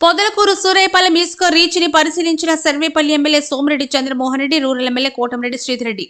పొదలకూరు సూరేపాలెం ఇసుక రీచ్ని పరిశీలించిన Sarvepalli MLA Somireddy Chandramohan Reddy rural MLA Kotamreddy Sridhar Reddy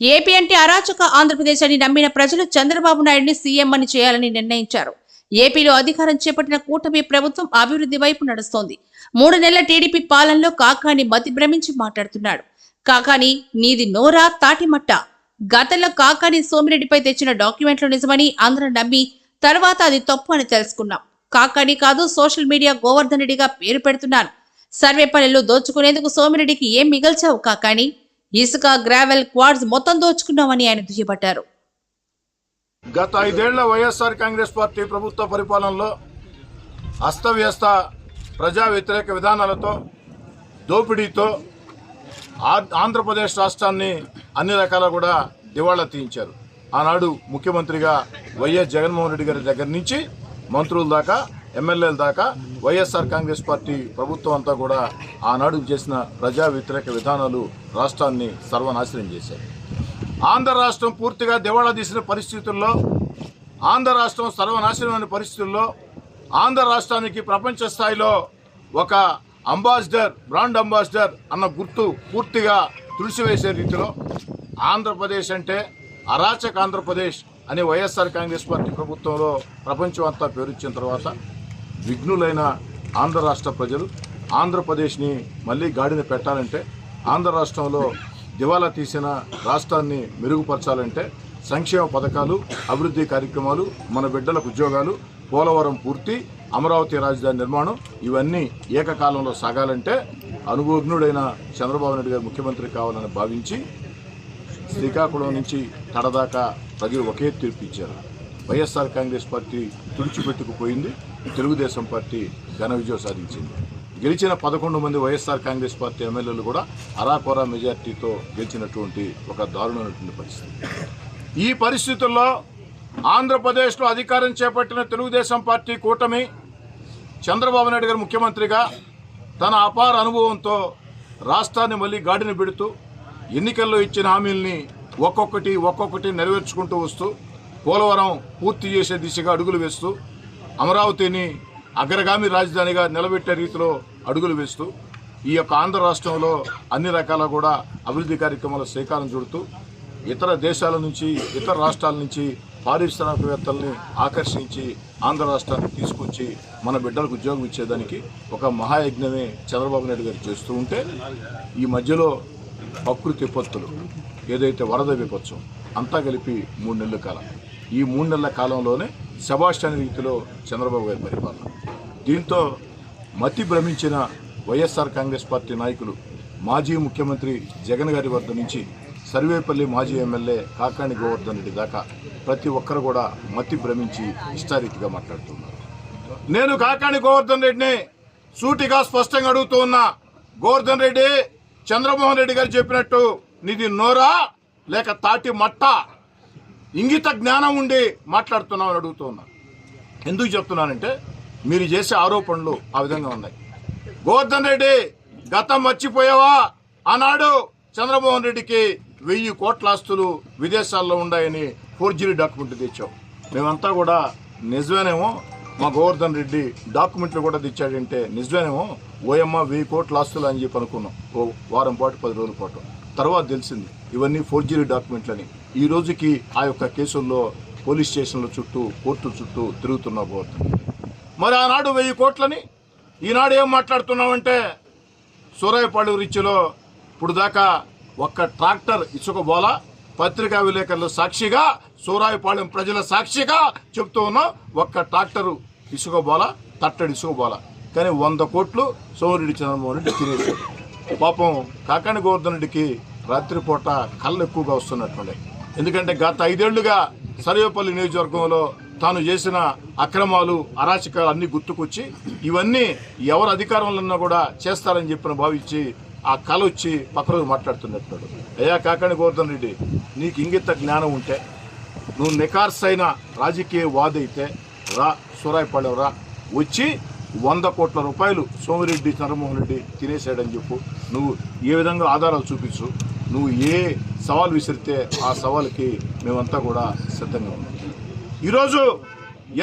AP అంటే అరాచక ఆంధ్రప్రదేశ్ అని నమ్మిన ప్రజలు చంద్రబాబు నాయుడిని సీఎం అని చేయాలని నిర్ణయించారు. ఏపీలో అధికారం చేపట్టిన కూటమి ప్రభుత్వం అభివృద్ధి వైపు నడుస్తోంది. మూడు నెలల టీడీపీ పాలనలో కాకాని మతి భ్రమించి మాట్లాడుతున్నాడు. కాకాని నీది నోరా తాటిమట్ట గతంలో కాకాని సోమిరెడ్డిపై తెచ్చిన డాక్యుమెంట్లు నిజమని అందరం నమ్మి తర్వాత అది తప్పు అని తెలుసుకున్నాం. కాకాని కాదు సోషల్ మీడియా గోవర్ధన్ రెడ్డిగా పేరు పెడుతున్నాను. సర్వేపల్లిలో దోచుకునేందుకు సోమిరెడ్డికి ఏం మిగల్చావు కాకాని ఇసుక గ్రావెల్ క్వార్డ్స్ మొత్తం దోచుకున్నామని ఆయన దుయ్యబట్టారు. గత ఐదేళ్ళ వైఎస్ఆర్ కాంగ్రెస్ పార్టీ ప్రభుత్వ పరిపాలనలో అస్తవ్యస్త ప్రజా వ్యతిరేక విధానాలతో దోపిడీతో ఆంధ్రప్రదేశ్ రాష్ట్రాన్ని అన్ని రకాల కూడా దివాళా తీయించారు. ఆనాడు ముఖ్యమంత్రిగా వైఎస్ జగన్మోహన్ రెడ్డి గారి దగ్గర నుంచి మంత్రుల దాకా ఎమ్మెల్యేల దాకా వైఎస్ఆర్ కాంగ్రెస్ పార్టీ ప్రభుత్వం అంతా కూడా ఆనాడు చేసిన ప్రజా వ్యతిరేక విధానాలు రాష్ట్రాన్ని సర్వనాశనం చేశాయి. ఆంధ్ర రాష్ట్రం పూర్తిగా దివాళా తీసిన పరిస్థితుల్లో ఆంధ్ర రాష్ట్రం సర్వనాశనమైన పరిస్థితుల్లో ఆంధ్ర రాష్ట్రానికి ప్రపంచ స్థాయిలో ఒక అంబాసిడర్ బ్రాండ్ అంబాసిడర్ అన్న గుర్తు పూర్తిగా తుడిసివేసే రీతిలో ఆంధ్రప్రదేశ్ అంటే అరాచక ఆంధ్రప్రదేశ్ అని వైఎస్ఆర్ కాంగ్రెస్ పార్టీ ప్రభుత్వంలో ప్రపంచం అంతా పేరుచ్చిన తర్వాత విఘ్నులైన ఆంధ్ర రాష్ట్ర ప్రజలు ఆంధ్రప్రదేశ్ని మళ్ళీ గాడిన పెట్టాలంటే ఆంధ్ర రాష్ట్రంలో దివాలా తీసిన రాష్ట్రాన్ని మెరుగుపరచాలంటే సంక్షేమ పథకాలు అభివృద్ధి కార్యక్రమాలు మన బిడ్డలకు ఉద్యోగాలు పోలవరం పూర్తి అమరావతి రాజధాని నిర్మాణం ఇవన్నీ ఏకకాలంలో సాగాలంటే అనుభవజ్ఞుడైన చంద్రబాబు నాయుడు గారు ముఖ్యమంత్రి కావాలని భావించి శ్రీకాకుళం నుంచి తడదాకా ప్రజలు ఒకే తీర్పు ఇచ్చారు. వైఎస్ఆర్ కాంగ్రెస్ పార్టీ తుడిచిపెట్టుకుపోయింది. తెలుగుదేశం పార్టీ ఘన విజయం సాధించింది. గెలిచిన పదకొండు మంది వైఎస్ఆర్ కాంగ్రెస్ పార్టీ ఎమ్మెల్యేలు కూడా అరాకొరా మెజార్టీతో గెలిచినటువంటి ఒక దారుణమైనటువంటి పరిస్థితి. ఈ పరిస్థితుల్లో ఆంధ్రప్రదేశ్లో అధికారం చేపట్టిన తెలుగుదేశం పార్టీ కూటమి చంద్రబాబు నాయుడు గారు ముఖ్యమంత్రిగా తన అపార అనుభవంతో రాష్ట్రాన్ని మళ్ళీ గాడిని పెడుతూ ఎన్నికల్లో ఇచ్చిన హామీల్ని ఒక్కొక్కటి ఒక్కొక్కటి నెరవేర్చుకుంటూ వస్తూ పోలవరం పూర్తి చేసే దిశగా అడుగులు వేస్తూ అమరావతిని అగ్రగామి రాజధానిగా నిలబెట్టే రీతిలో అడుగులు వేస్తూ ఈ యొక్క ఆంధ్ర రాష్ట్రంలో అన్ని రకాల కూడా అభివృద్ధి కార్యక్రమాల శ్రీకారం చుడుతూ ఇతర దేశాల నుంచి ఇతర రాష్ట్రాల నుంచి పారిశ్రామికవేత్తల్ని ఆకర్షించి ఆంధ్ర రాష్ట్రానికి తీసుకొచ్చి మన బిడ్డలకు ఉద్యోగం ఇచ్చేదానికి ఒక మహాయజ్ఞమే చంద్రబాబు నాయుడు గారు చేస్తూ ఉంటే ఈ మధ్యలో ప్రకృతి విపత్తులు ఏదైతే వరద విపత్సం అంతా కలిపి మూడు నెలల కాలం. ఈ మూడు నెలల కాలంలోనే సెబాస్టియన్ రీతిలో చంద్రబాబు గారి పరిపాలన. దీంతో మతి భ్రమించిన వైఎస్ఆర్ కాంగ్రెస్ పార్టీ నాయకులు మాజీ ముఖ్యమంత్రి జగన్ గారి వద్ద నుంచి సర్వేపల్లి మాజీ ఎమ్మెల్యే కాకాణి గోవర్ధన్ రెడ్డి దాకా ప్రతి ఒక్కరు కూడా మతి భ్రమించి ఇష్టారీతిగా మాట్లాడుతున్నారు. నేను కాకాణి గోవర్ధన్ రెడ్డిని సూటిగా స్పష్టంగా అడుగుతూ ఉన్నా. గోవర్ధన్ రెడ్డి చంద్రమోహన్ రెడ్డి గారు చెప్పినట్టు నీది నోరా లేక తాటి మట్ట ఇంగిత జ్ఞానం ఉండి మాట్లాడుతున్నామని అడుగుతూ ఉన్నా ఎందుకు చెప్తున్నానంటే మీరు చేసే ఆరోపణలు ఆ విధంగా ఉన్నాయి. గోవర్ధన్ రెడ్డి గతం మర్చిపోయావా? ఆనాడు చంద్రమోహన్ రెడ్డికి వెయ్యి కోట్ల ఆస్తులు విదేశాల్లో ఉన్నాయని ఫోర్జరీ డాక్యుమెంట్ తెచ్చావు. మేమంతా కూడా నిజమేనేమో మా గోవర్ధన్ రెడ్డి డాక్యుమెంట్లు కూడా తెచ్చాడంటే నిజమేనేమో ఓయమ్మ వెయ్యి కోట్ల ఆస్తులు అని చెప్పి అనుకున్నాం. ఓ వారం పాటు పది రోజుల పాటు. తర్వాత తెలిసింది ఇవన్నీ ఫోర్జరీ డాక్యుమెంట్లని. ఈ రోజుకి ఆ యొక్క కేసుల్లో పోలీస్ స్టేషన్ల చుట్టూ కోర్టుల చుట్టూ తిరుగుతున్న పోతుంది మరి ఆనాడు వెయ్యి కోట్లని? ఈనాడు ఏం మాట్లాడుతున్నామంటే సూరాయపాడు రిచ్లో ఇప్పుడు దాకా ఒక్క ట్రాక్టర్ ఇసుకబోల పత్రికా విలేకరుల సాక్షిగా సూరాయపాలెం ప్రజల సాక్షిగా చెప్తూ ఉన్నాం ఒక్క ట్రాక్టరు ఇసుకబోల తట్టడి ఇసుకబోల కానీ వంద కోట్లు సోమిరెడ్డి చంద్రమోహన్ రెడ్డి తినేశాడు పాపం కాకాని గోవర్ధన్ రెడ్డికి రాత్రిపూట కళ్ళు ఎక్కువగా వస్తున్నట్టుండే. ఎందుకంటే గత ఐదేళ్ళుగా సర్వేపల్లి నియోజకవర్గంలో తాను చేసిన అక్రమాలు అరాచకాలు అన్ని గుర్తుకొచ్చి ఇవన్నీ ఎవరు అధికారంలో ఉన్నా కూడా చేస్తారని చెప్పిన భావించి ఆ కళ వచ్చి పక్క రోజు అయ్యా కాకాని గోవర్ధన్ రెడ్డి నీకు ఇంగిత జ్ఞానం ఉంటే నువ్వు నికార్సైన రాజకీయ వాదైతే రా సూరాయపాలెం రా. వచ్చి వంద కోట్ల రూపాయలు సోమిరెడ్డి చంద్రమోహన్ రెడ్డి తినేశాడని చెప్పు. నువ్వు ఏ విధంగా ఆధారాలు చూపించు? నువ్వు ఏ సవాల్ విసిరితే ఆ సవాల్కి మేమంతా కూడా సిద్ధంగా ఉన్నాం. ఈరోజు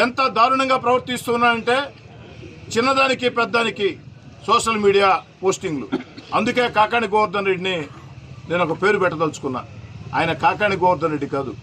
ఎంత దారుణంగా ప్రవర్తిస్తున్నానంటే చిన్నదానికి పెద్దానికి సోషల్ మీడియా పోస్టింగ్లు. అందుకే కాకాణి గోవర్ధన్ రెడ్డిని నేను ఒక పేరు పెట్టదలుచుకున్నా. ఆయన కాకాణి గోవర్ధన్ రెడ్డి కాదు.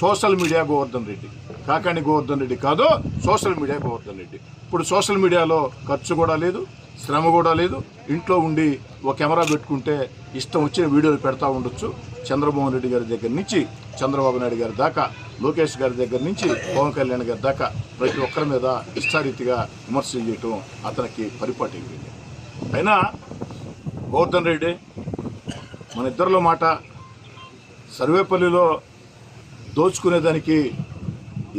Social media Govardhan Reddy. Kakani Govardhan Reddy కాదు సోషల్ మీడియా గోవర్ధన్ రెడ్డి. ఇప్పుడు సోషల్ మీడియాలో ఖర్చు కూడా లేదు శ్రమ కూడా లేదు. ఇంట్లో ఉండి ఒక కెమెరా పెట్టుకుంటే ఇష్టం వచ్చిన వీడియోలు పెడతా ఉండొచ్చు. చంద్రమోహన్ రెడ్డి గారి దగ్గర నుంచి చంద్రబాబు నాయుడు గారి దాకా లోకేష్ గారి దగ్గర నుంచి పవన్ కళ్యాణ్ గారి దాకా ప్రతి ఒక్కరి మీద ఇష్టారీతిగా విమర్శలు చేయటం అతనికి పరిపాటి అయినా గోవర్ధన్ రెడ్డి మన ఇద్దరిలో మాట సర్వేపల్లిలో దోచుకునేదానికి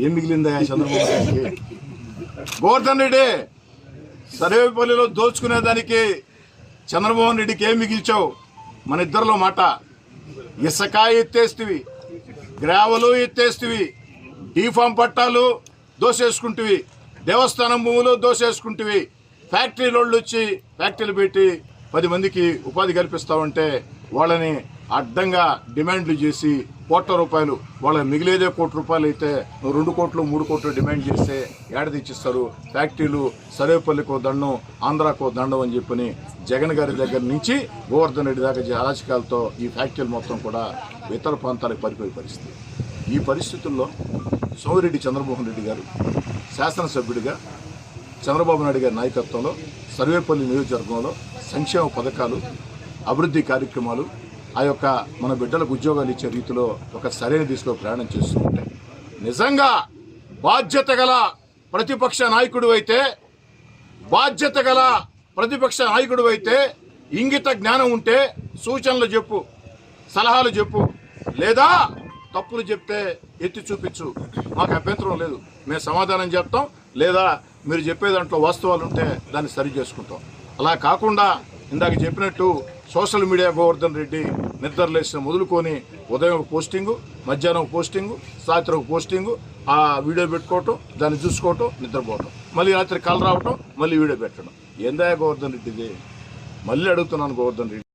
ఏం మిగిలిందా చంద్రబాబు గారికి? గోవర్ధన్ రెడ్డి సర్వేపల్లిలో దోచుకునేదానికి చంద్రమోహన్ రెడ్డికి ఏం మిగిల్చావు? మన ఇద్దరిలో మాట. ఇసక ఎత్తేస్తివి గ్రావలు ఎత్తేస్తివి డీఫామ్ పట్టాలు దోసేసుకుంటువి దేవస్థానం భూములు దోసేసుకుంటివి. ఫ్యాక్టరీలోళ్ళు వచ్చి ఫ్యాక్టరీలు పెట్టి పది మందికి ఉపాధి కల్పిస్తామంటే వాళ్ళని అడ్డంగా డిమాండ్లు చేసి కోట్ల రూపాయలు వాళ్ళ మిగిలేదే కోటి రూపాయలు అయితే నువ్వు రెండు కోట్లు మూడు కోట్లు డిమాండ్ చేస్తే ఏడ ఇచ్చిస్తారు ఫ్యాక్టరీలు సర్వేపల్లికో దండం ఆంధ్రాకో దండం అని చెప్పని జగన్ గారి దగ్గర నుంచి గోవర్ధన్ రెడ్డి దాకా అరాచకాలతో ఈ ఫ్యాక్టరీలు మొత్తం కూడా ఇతర ప్రాంతాలకు పరిపోయే పరిస్థితి. ఈ పరిస్థితుల్లో సోమిరెడ్డి చంద్రమోహన్ రెడ్డి గారు శాసనసభ్యుడిగా చంద్రబాబు నాయుడు గారి నాయకత్వంలో సర్వేపల్లి నియోజకవర్గంలో సంక్షేమ పథకాలు అభివృద్ధి కార్యక్రమాలు ఆ యొక్క మన బిడ్డలకు ఉద్యోగాలు ఇచ్చే రీతిలో ఒక సరైన దిశలో ప్రయాణం చేస్తూ ఉంటాయి నిజంగా బాధ్యత గల ప్రతిపక్ష నాయకుడు అయితే బాధ్యత గల ప్రతిపక్ష నాయకుడు అయితే ఇంగిత జ్ఞానం ఉంటే సూచనలు చెప్పు సలహాలు చెప్పు లేదా తప్పులు చెప్తే ఎత్తి చూపించు. మాకు అభ్యంతరం లేదు. మేము సమాధానం చెప్తాం లేదా మీరు చెప్పే దాంట్లో వాస్తవాలు ఉంటే దాన్ని సరి చేసుకుంటాం. అలా కాకుండా ఇందాక చెప్పినట్టు సోషల్ మీడియా గోవర్ధన్ రెడ్డి నిద్రలేసిన మొదలుకొని ఉదయం ఒక పోస్టింగు మధ్యాహ్నం ఒక పోస్టింగు సాయంత్రం ఒక పోస్టింగు ఆ వీడియో పెట్టుకోవటం దాన్ని చూసుకోవటం నిద్రపోవటం. మళ్ళీ రాత్రి కళ్ళు రావటం మళ్ళీ వీడియో పెట్టడం. ఏందా గోవర్ధన్ రెడ్డిది? మళ్ళీ అడుగుతున్నాను గోవర్ధన్ రెడ్డి.